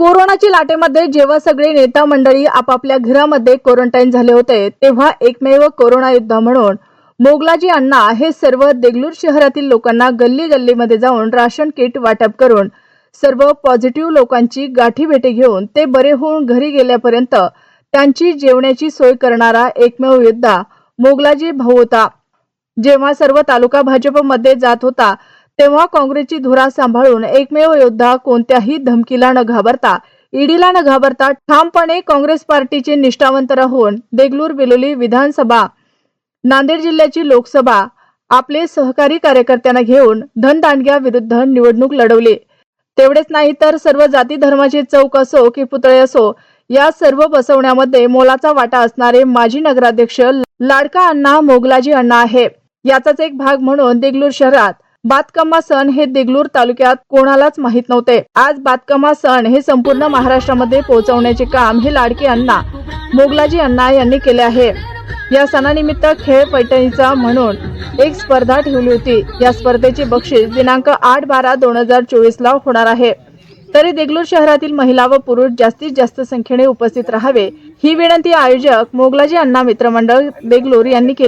कोरोनाची लाटेमध्ये जेव्हा सगळे नेता मंडळी आपापल्या घरामध्ये क्वारंटाईन झाले होते तेव्हा एकमेव कोरोना योद्धा म्हणून मोगलाजी अण्णा हे सर्व देगलूर शहरातील लोकांना गल्ली गल्लीमध्ये जाऊन राशन किट वाटप करून सर्व पॉझिटिव्ह लोकांची गाठी भेटी घेऊन ते बरे होऊन घरी गेल्यापर्यंत त्यांची जेवण्याची सोय करणारा एकमेव योद्धा मोगलाजी भाऊ होता. जेव्हा सर्व तालुका भाजपमध्ये जात होता तेव्हा काँग्रेसची धुरा सांभाळून एकमेव योद्धा कोणत्याही धमकीला न घाबरता ईडीला न घाबरता ठामपणे काँग्रेस पार्टीचे निष्ठावंत राहून देगलूर बिलोली विधानसभा नांदेड जिल्ह्याची लोकसभा आपले सहकारी कार्यकर्त्यांना घेऊन धनदांडग्या विरुद्ध निवडणूक लढवली. तेवढेच नाही तर सर्व जाती धर्माचे चौक असो की पुतळे असो या सर्व बसवण्यामध्ये मोलाचा वाटा असणारे माजी नगराध्यक्ष लाडका अण्णा मोगलाजी अण्णा आहे. याचाच एक भाग म्हणून देगलूर शहरात बातकम्मा सण हे देगलूर तालुक्यात कोणालाच माहीत नव्हते. आज बातकम्मा सण हे संपूर्ण महाराष्ट्रामध्ये पोहोचवण्याचे काम हे लाडके अण्णा मोगलाजी अण्णा यांनी केले आहे. या सणानिमित्त खेळ पैठणीचा म्हणून एक स्पर्धा ठेवली होती. या स्पर्धेचे बक्षीस दिनांक आठ बारा दोन हजार चोवीस ला होणार आहे. तरी देगलूर शहरातील महिला व पुरुष जास्तीत जास्त संख्येने उपस्थित राहावे ही विनंती आयोजक मोगलाजी अण्णा मित्रमंडळ देगलूर यांनी केली.